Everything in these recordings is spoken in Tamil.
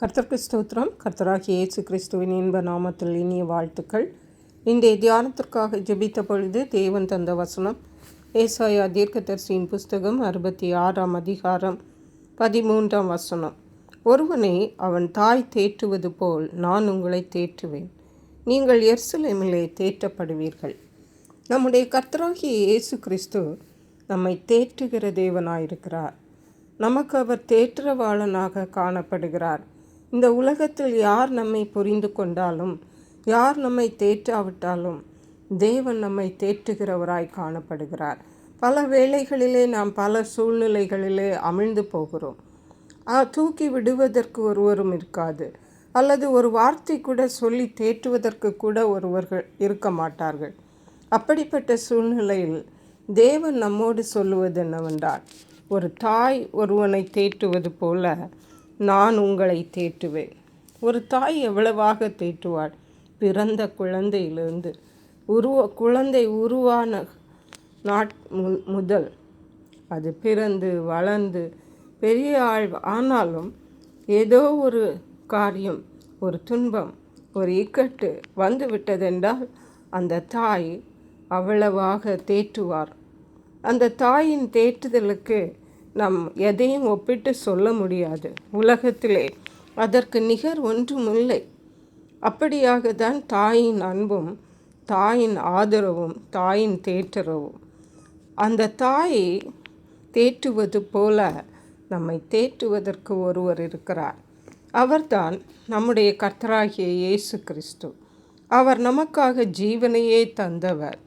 கர்த்தர்க்கு ஸ்தோத்திரம். கர்த்தராகி இயேசு கிறிஸ்துவின் இன்ப நாமத்தில் இனிய வாழ்த்துக்கள். இன்றைய தியானத்திற்காக ஜெபித்த பொழுது தேவன் தந்த வசனம் ஏசாயா தீர்க்கதரிசியின் புஸ்தகம் அறுபத்தி ஆறாம் அதிகாரம் பதிமூன்றாம் வசனம். ஒருவனை அவன் தாய் தேற்றுவது போல் நான் உங்களை தேற்றுவேன். நீங்கள் எர்சலேமிலே தேற்றப்படுவீர்கள். நம்முடைய கர்த்தராகிய இயேசு கிறிஸ்து நம்மை தேற்றுகிற தேவனாயிருக்கிறார். நமக்கு அவர் தேற்றவாளனாக காணப்படுகிறார். இந்த உலகத்தில் யார் நம்மை புரிந்து கொண்டாலும் யார் நம்மை தேற்றாவிட்டாலும் தேவன் நம்மை தேற்றுகிறவராய் காணப்படுகிறார். பல வேளைகளிலே நாம் பல சூழ்நிலைகளிலே அமிழ்ந்து போகிறோம். தூக்கி விடுவதற்கு ஒருவரும் இருக்காது. அல்லது ஒரு வார்த்தை கூட சொல்லி தேற்றுவதற்கு கூட ஒருவர்கள் இருக்க மாட்டார்கள். அப்படிப்பட்ட சூழ்நிலையில் தேவன் நம்மோடு சொல்லுவது என்னவென்றால் ஒரு தாய் ஒருவனை தேற்றுவது போல நான் உங்களை தேற்றுவேன். ஒரு தாய் எவ்வளவாக தேற்றுவாள்? பிறந்த குழந்தையிலிருந்து. உருவ குழந்தை உருவான நாட் மு- முதல். அது பிறந்து வளர்ந்து பெரிய ஆள் ஆனாலும் ஏதோ ஒரு காரியம் ஒரு துன்பம் ஒரு இக்கட்டு வந்துவிட்டதென்றால் அந்த தாய் அவ்வளவாக தேற்றுவார். அந்த தாயின் தேற்றுதலுக்கு நாம் எதையும் ஒப்பிட்டு சொல்ல முடியாது. உலகத்திலே அதற்கு நிகர் ஒன்றுமில்லை. அப்படியாக தான் தாயின் அன்பும் தாயின் ஆதரவும் தாயின் தேற்றரவும் அந்த தாயை தேற்றுவது போல நம்மை தேற்றுவதற்கு ஒருவர் இருக்கிறார். அவர்தான் நம்முடைய கர்த்தராகிய இயேசு கிறிஸ்து. அவர் நமக்காக ஜீவனையே தந்தவர்.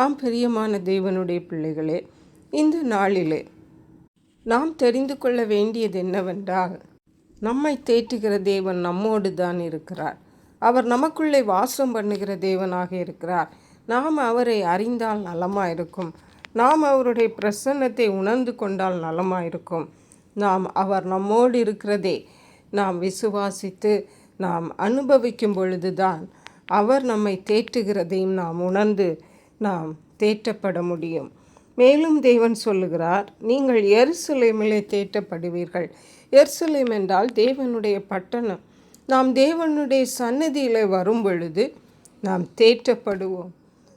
ஆம் பிரியமான தேவனுடைய பிள்ளைகளே இந்த நாளிலே நாம் தெரிந்து கொள்ள வேண்டியது என்னவென்றால் நம்மை தேற்றுகிற தேவன் நம்மோடு தான் இருக்கிறார். அவர் நமக்குள்ளே வாசம் பண்ணுகிற தேவனாக இருக்கிறார். நாம் அவரை அறிந்தால் நலமாயிருக்கும். நாம் அவருடைய பிரசன்னத்தை உணர்ந்து கொண்டால் நலமாயிருக்கும். நாம் அவர் நம்மோடு இருக்கிறதே. நாம் விசுவாசித்து நாம் அனுபவிக்கும் பொழுதுதான் அவர் நம்மை தேற்றுகிறதையும் நாம் உணர்ந்து நாம் தேற்றப்பட முடியும். மேலும் தேவன் சொல்லுகிறார் நீங்கள் எருசலேமிலே தேட்டப்படுவீர்கள் எருசலேம் என்றால் தேவனுடைய பட்டணம். நாம் தேவனுடைய சன்னதியிலே வரும் பொழுது நாம் தேற்றப்படுவோம்.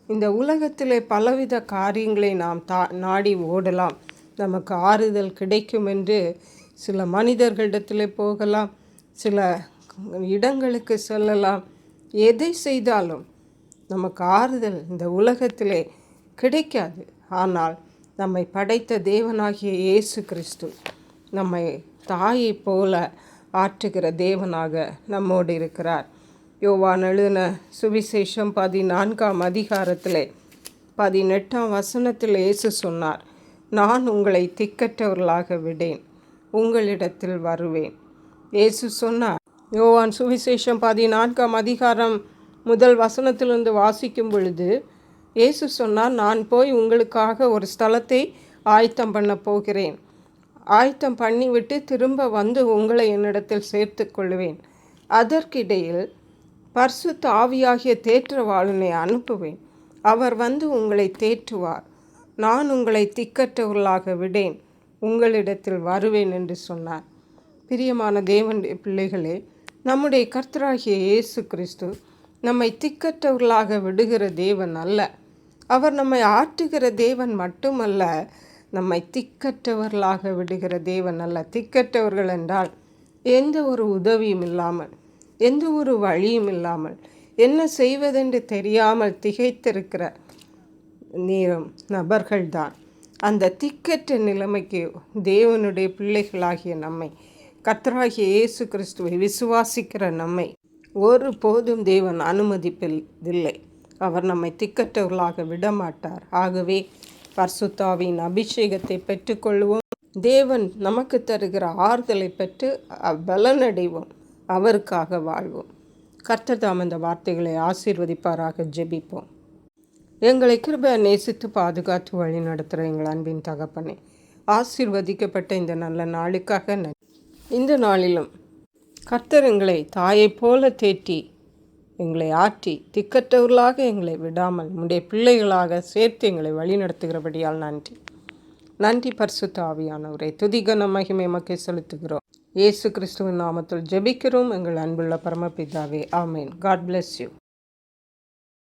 இந்த உலகத்திலே பலவித காரியங்களை நாம் தா நாடி ஓடலாம். நமக்கு ஆறுதல் கிடைக்கும் என்று சில மனிதர்களிடத்திலே போகலாம். சில இடங்களுக்கு செல்லலாம். எதை செய்தாலும் நமக்கு ஆறுதல் இந்த உலகத்திலே கிடைக்காது. ஆனால் நம்மை படைத்த தேவனாகிய இயேசு கிறிஸ்து நம்மை தாயைப் போல ஆற்றுகிற தேவனாக நம்மோடு இருக்கிறார். யோவான் எழுதின சுவிசேஷம் பதினான்காம் அதிகாரத்திலே பதினெட்டாம் வசனத்தில் இயேசு சொன்னார் நான் உங்களை திக்கற்றவர்களாக விடேன் உங்களிடத்தில் வருவேன். இயேசு சொன்னார் யோவான் சுவிசேஷம் பதினான்காம் அதிகாரம் முதல் வசனத்திலிருந்து வாசிக்கும் பொழுது இயேசு சொன்னார் நான் போய் உங்களுக்காக ஒரு ஸ்தலத்தை ஆயத்தம் பண்ண போகிறேன். ஆயத்தம் பண்ணிவிட்டு திரும்ப வந்து உங்களை என்னிடத்தில் சேர்த்து கொள்வேன். அதற்கிடையில் பரிசுத்த ஆவியாகிய தேற்றவாளனை அனுப்புவேன். அவர் வந்து உங்களை தேற்றுவார். நான் உங்களை திக்கற்றவர்களாக விடேன். உங்களிடத்தில் வருவேன் என்று சொன்னார். பிரியமான தேவனுடைய பிள்ளைகளே நம்முடைய கர்த்தராகிய இயேசு கிறிஸ்து நம்மை திக்கற்றவர்களாக விடுகிற தேவன் அல்ல. அவர் நம்மை ஆற்றுகிற தேவன் மட்டுமல்ல நம்மை திக்கற்றவர்களாக விடுகிற தேவன் அல்ல. திக்கற்றவர்கள் என்றால் எந்த ஒரு உதவியும் இல்லாமல் எந்த ஒரு வழியும் இல்லாமல் என்ன செய்வதென்று தெரியாமல் திகைத்திருக்கிற நேரம் நபர்கள்தான். அந்த திக்கற்ற நிலைமைக்கு தேவனுடைய பிள்ளைகளாகிய நம்மை கத்தராகிய இயேசு கிறிஸ்துவை விசுவாசிக்கிற நம்மை ஒரு போதும் தேவன் அனுமதிப்பதில்லை. அவர் நம்மை திக்கற்றவர்களாக விடமாட்டார். ஆகவே பர்சுத்தாவின் அபிஷேகத்தை பெற்றுக்கொள்வோம். தேவன் நமக்கு தருகிற ஆறுதலை பெற்று பலனடைவோம். அவருக்காக வாழ்வோம். கர்த்தர் அந்த இந்த வார்த்தைகளை ஆசீர்வதிப்பாராக ஜெபிப்போம். எங்களை கிருபை நேசித்து பாதுகாத்து வழி நடத்துகிற எங்கள் அன்பின் தகப்பனே ஆசீர்வதிக்கப்பட்ட இந்த நல்ல நாளுக்காக நன்றி. இந்த நாளிலும் கர்த்தர் எங்களை தாயைப் போல தேற்றி எங்களை ஆற்றி திக்கற்றவர்களாக எங்களை விடாமல் உடைய பிள்ளைகளாக சேர்த்து எங்களை வழிநடத்துகிறபடியால் நன்றி. நன்றி பரிசுத்த ஆவியானவரை. துதிகன மகிமை மக்கள் செலுத்துகிறோம். இயேசு கிறிஸ்துவின் நாமத்தில் ஜெபிக்கிறோம். எங்கள் அன்புள்ள பரமபிதாவே ஆமேன். God bless you